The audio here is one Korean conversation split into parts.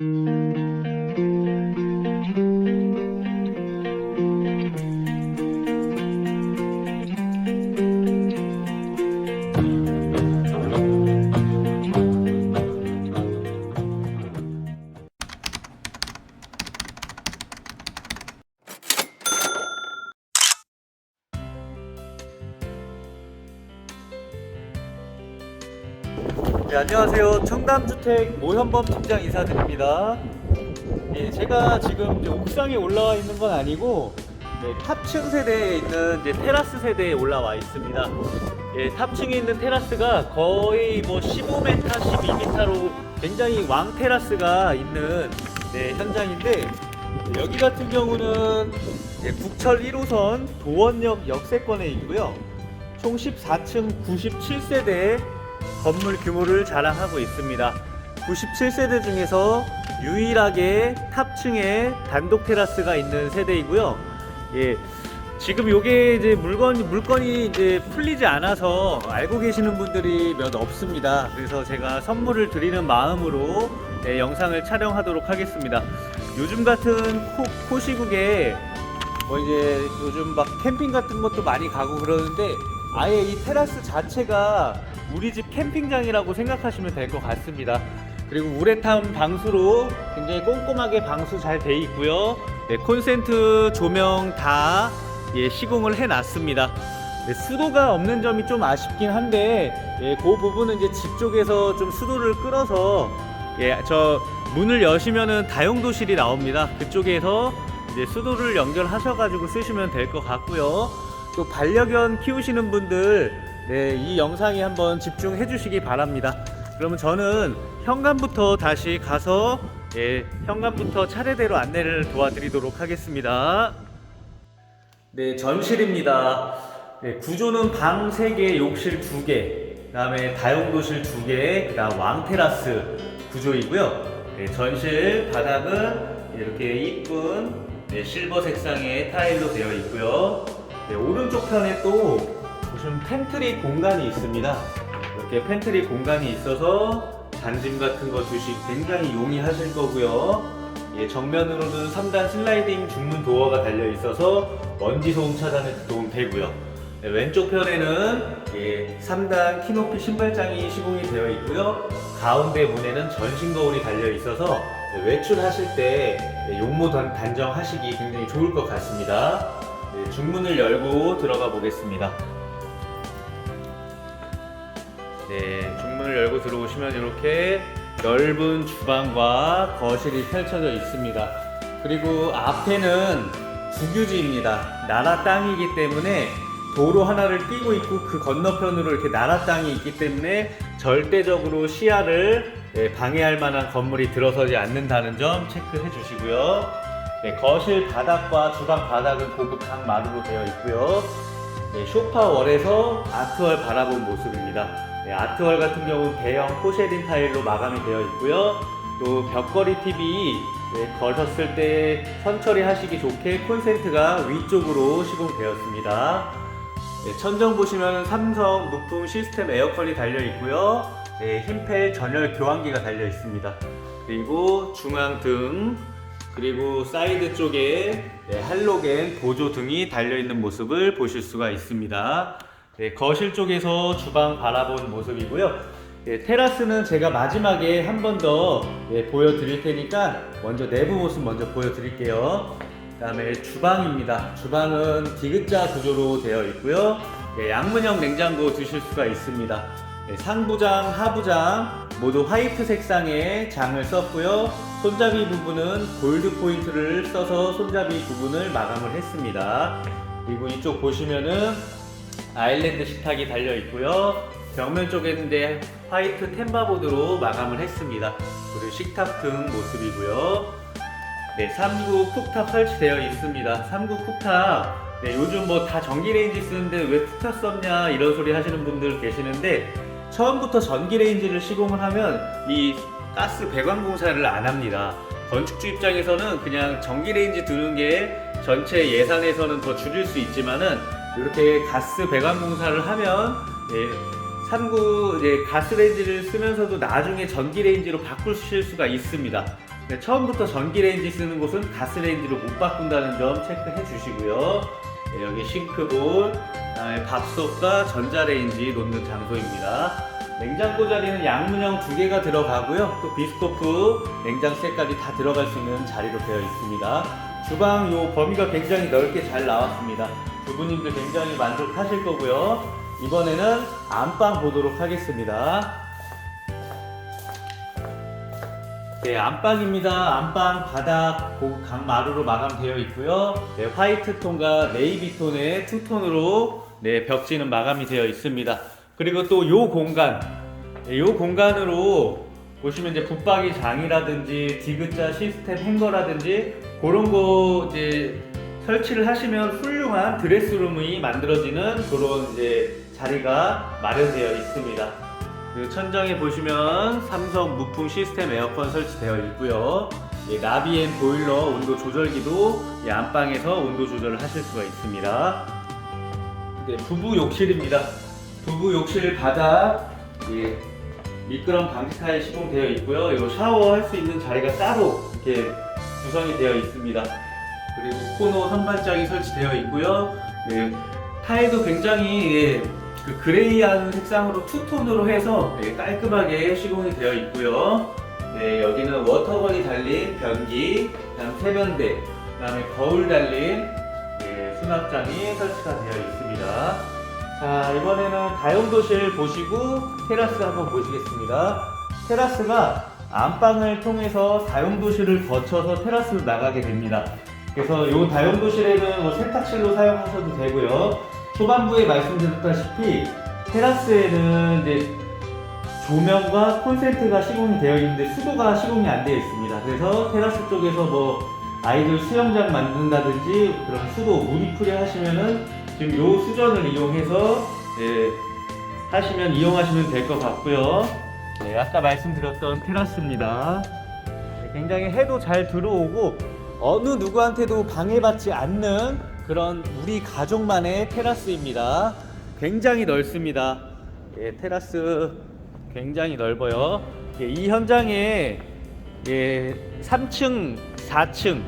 Música 네, 안녕하세요. 청담주택 모현범 팀장 인사드립니다. 예, 제가 지금 이제 옥상에 올라와 있는 건 아니고 네, 탑층 세대에 있는 이제 테라스 세대에 올라와 있습니다. 예, 탑층에 있는 테라스가 거의 뭐 15m, 12m로 굉장히 왕 테라스가 있는 네, 현장인데 여기 같은 경우는 이제 국철 1호선 도원역 역세권에 있고요. 총 14층 97세대의 건물 규모를 자랑하고 있습니다. 97세대 중에서 유일하게 탑층에 단독 테라스가 있는 세대이고요. 예. 지금 요게 이제 물건 물건이 이제 풀리지 않아서 알고 계시는 분들이 몇 없습니다. 그래서 제가 선물을 드리는 마음으로 예, 영상을 촬영하도록 하겠습니다. 요즘 같은 코, 코시국에 뭐 이제 요즘 막 캠핑 같은 것도 많이 가고 그러는데 아예 이 테라스 자체가 우리 집 캠핑장이라고 생각하시면 될 것 같습니다. 그리고 우레탄 방수로 굉장히 꼼꼼하게 방수 잘 돼 있고요. 네, 콘센트 조명 다 예, 시공을 해놨습니다. 네, 수도가 없는 점이 좀 아쉽긴 한데 예, 그 부분은 이제 집 쪽에서 좀 수도를 끌어서 예, 저 문을 여시면은 다용도실이 나옵니다. 그쪽에서 이제 수도를 연결하셔가지고 쓰시면 될 것 같고요. 또 반려견 키우시는 분들 네, 이 영상에 한번 집중해 주시기 바랍니다. 그러면 저는 현관부터 다시 가서 예, 현관부터 차례대로 안내를 도와드리도록 하겠습니다. 네, 전실입니다. 네, 구조는 방 3개, 욕실 2개, 그 다음에 다용도실 2개, 그 다음 왕테라스 구조이고요. 네, 전실 바닥은 이렇게 이쁜 네, 실버 색상의 타일로 되어 있고요. 네, 오른쪽 편에 또 보시면 팬트리 공간이 있습니다. 이렇게 팬트리 공간이 있어서 잔짐 같은 거 두시 굉장히 용이하실 거고요. 예, 정면으로는 3단 슬라이딩 중문 도어가 달려 있어서 먼지 소음 차단에 도움 되고요. 네, 왼쪽 편에는 예, 3단 키높이 신발장이 시공이 되어 있고요. 가운데 문에는 전신 거울이 달려 있어서 네, 외출하실 때 네, 용모 단- 단정하시기 굉장히 좋을 것 같습니다. 네, 중문을 열고 들어가 보겠습니다. 네, 중문을 열고 들어오시면 이렇게 넓은 주방과 거실이 펼쳐져 있습니다. 그리고 앞에는 국유지입니다. 나라 땅이기 때문에 도로 하나를 띄고 있고 그 건너편으로 이렇게 나라 땅이 있기 때문에 절대적으로 시야를 네, 방해할 만한 건물이 들어서지 않는다는 점 체크해 주시고요. 네, 거실 바닥과 주방 바닥은 고급 강마루로 되어 있고요. 네, 쇼파 월에서 아트월 바라본 모습입니다. 네, 아트월 같은 경우는 대형 포쉐린 타일로 마감이 되어 있고요. 또 벽걸이 TV 네, 거셨을 때 선처리 하시기 좋게 콘센트가 위쪽으로 시공되었습니다. 네, 천정 보시면 삼성 무풍 시스템 에어컨이 달려 있고요. 네, 흰펠 전열 교환기가 달려 있습니다. 그리고 중앙 등 그리고 사이드 쪽에 네, 할로겐 보조 등이 달려 있는 모습을 보실 수가 있습니다. 네, 거실 쪽에서 주방 바라본 모습이고요. 네, 테라스는 제가 마지막에 한 번더 보여드릴 테니까 먼저 내부 모습 먼저 보여드릴게요. 그 다음에 주방입니다. 주방은 디귿자 구조로 되어 있고요. 네, 양문형 냉장고 두실 수가 있습니다. 네, 상부장, 하부장 모두 화이트 색상의 장을 썼고요. 손잡이 부분은 골드 포인트를 써서 손잡이 부분을 마감을 했습니다. 그리고 이쪽 보시면은 아일랜드 식탁이 달려 있고요. 벽면 쪽에는 이제 화이트 템바보드로 마감을 했습니다. 그리고 식탁 등 모습이고요. 네, 3구 쿡탑 설치되어 있습니다. 3구 쿡탑. 네, 요즘 뭐 다 전기레인지 쓰는데 왜 쿡탑 썼냐 이런 소리 하시는 분들 계시는데 처음부터 전기레인지를 시공을 하면 이 가스 배관 공사를 안 합니다. 건축주 입장에서는 그냥 전기레인지 두는 게 전체 예산에서는 더 줄일 수 있지만은 이렇게 가스 배관 공사를 하면 예, 산구 이제 가스레인지를 쓰면서도 나중에 전기레인지로 바꾸실 수가 있습니다. 네, 처음부터 전기레인지 쓰는 곳은 가스레인지로 못 바꾼다는 점 체크해 주시고요. 네, 여기 싱크볼, 그다음에 밥솥과 전자레인지 놓는 장소입니다. 냉장고 자리는 양문형 두 개가 들어가고요. 또 비스코프, 냉장실까지 다 들어갈 수 있는 자리로 되어 있습니다. 주방 요 범위가 굉장히 넓게 잘 나왔습니다. 주부님들 굉장히 만족하실 거고요. 이번에는 안방 보도록 하겠습니다. 네, 안방입니다. 안방 바닥 고- 각 마루로 마감되어 있고요. 네, 화이트 톤과 네이비 톤의 투톤으로 네, 벽지는 마감이 되어 있습니다. 그리고 또 요 공간, 네, 요 공간으로 보시면 이제 붙박이 장이라든지 디귿자 시스템 행거라든지 그런 거 이제 설치를 하시면 훌륭한 드레스룸이 만들어지는 그런 이제 자리가 마련되어 있습니다. 그 천장에 보시면 삼성 무풍 시스템 에어컨 설치되어 있고요. 예, 나비엔 보일러 온도 조절기도 이 안방에서 온도 조절을 하실 수가 있습니다. 네, 부부 욕실입니다. 부부 욕실 바닥 예, 미끄럼 방지 타일 시공되어 있고요. 이 샤워할 수 있는 자리가 따로 이렇게 구성이 되어 있습니다. 그리고 코너 선반장이 설치되어 있고요. 네, 타일도 굉장히 예, 그 그레이한 색상으로 투톤으로 해서 예, 깔끔하게 시공이 되어 있고요. 네, 여기는 워터건이 달린 변기, 그다음 세면대, 그다음에 거울 달린 예, 수납장이 설치가 되어 있습니다. 자, 이번에는 다용도실 보시고 테라스 한번 보시겠습니다. 테라스가 안방을 통해서 다용도실을 거쳐서 테라스로 나가게 됩니다. 그래서 이 다용도실에는 뭐 세탁실로 사용하셔도 되고요. 초반부에 말씀드렸다시피 테라스에는 이제 조명과 콘센트가 시공이 되어 있는데 수도가 시공이 안 되어 있습니다. 그래서 테라스 쪽에서 뭐 아이들 수영장 만든다든지 그런 수도 물이 필요하시면은 지금 요 수전을 이용해서 네, 하시면 이용하시면 될 것 같고요. 네, 아까 말씀드렸던 테라스입니다. 네, 굉장히 해도 잘 들어오고 어느 누구한테도 방해받지 않는 그런 우리 가족만의 테라스입니다. 굉장히 넓습니다. 예, 테라스 굉장히 넓어요. 예, 이 현장에 예, 3층, 4층,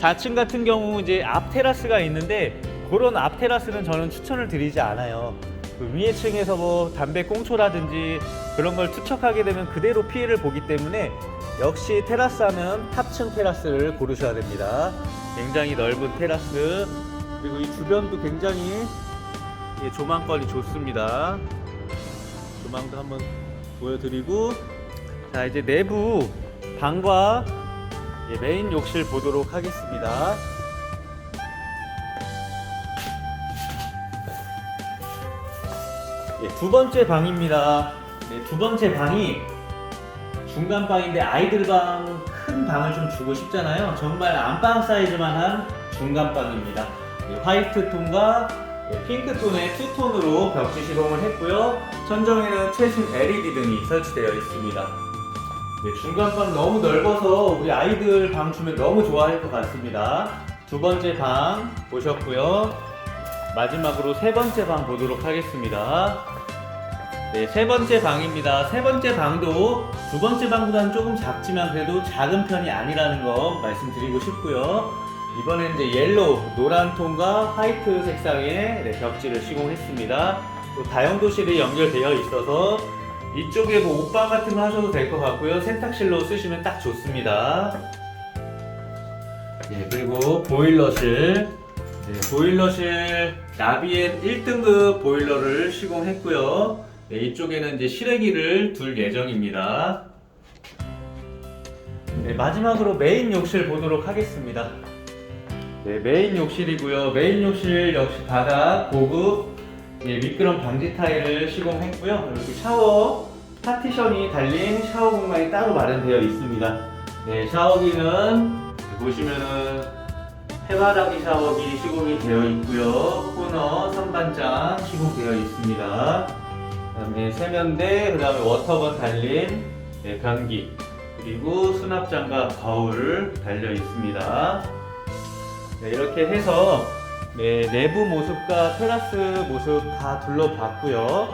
4층 같은 경우 이제 앞 테라스가 있는데 그런 앞 테라스는 저는 추천을 드리지 않아요. 그 위에 층에서 뭐 담배 꽁초라든지 그런 걸 투척하게 되면 그대로 피해를 보기 때문에 역시 테라스 하면 탑층 테라스를 고르셔야 됩니다. 굉장히 넓은 테라스 그리고 이 주변도 굉장히 예, 조망권이 좋습니다. 조망도 한번 보여드리고 자 이제 내부 방과 예, 메인 욕실 보도록 하겠습니다. 예, 두 번째 방입니다. 네, 두 번째 방이 중간 방인데 아이들 방 큰 방을 좀 주고 싶잖아요. 정말 안방 사이즈만한 중간 방입니다. 예, 화이트 톤과 예, 핑크 톤의 투톤으로 벽지 시공을 했고요. 천정에는 최신 LED 등이 설치되어 있습니다. 네, 중간 방 너무 넓어서 우리 아이들 방 주면 너무 좋아할 것 같습니다. 두 번째 방 보셨고요. 마지막으로 세 번째 방 보도록 하겠습니다. 네, 세 번째 방입니다. 세 번째 방도 두 번째 방보다는 조금 작지만 그래도 작은 편이 아니라는 거 말씀드리고 싶고요. 이번엔 이제 옐로우, 노란 톤과 화이트 색상의 네, 벽지를 시공했습니다. 또 다용도실이 연결되어 있어서 이쪽에 뭐 옷방 같은 거 하셔도 될 것 같고요. 세탁실로 쓰시면 딱 좋습니다. 예, 그리고 보일러실. 네, 보일러실 나비엔 1등급 보일러를 시공했고요. 네, 이쪽에는 이제 실외기를 둘 예정입니다. 네, 마지막으로 메인 욕실 보도록 하겠습니다. 네, 메인 욕실이고요. 메인 욕실 역시 바닥 고급 예, 미끄럼 방지 타일을 시공했고요. 그리고 샤워 파티션이 달린 샤워 공간이 따로 마련되어 있습니다. 네, 샤워기는 보시면은 해바라기 샤워기 시공이 되어 있고요. 코너 선반장 시공되어 있습니다. 그다음에 세면대, 그다음에 워터건 달린 네, 변기, 그리고 수납장과 거울 달려 있습니다. 네, 이렇게 해서 네, 내부 모습과 테라스 모습 다 둘러봤고요.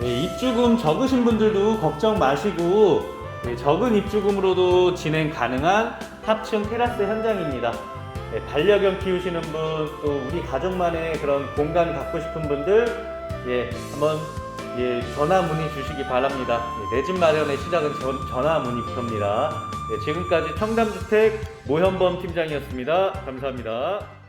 네, 입주금 적으신 분들도 걱정 마시고 네, 적은 입주금으로도 진행 가능한 합층 테라스 현장입니다. 네, 반려견 키우시는 분, 또 우리 가족만의 그런 공간 갖고 싶은 분들, 예, 한번 예, 전화 문의 주시기 바랍니다. 내집 마련의 시작은 전, 전화 문의부터입니다. 네, 지금까지 청담주택 모현범 팀장이었습니다. 감사합니다.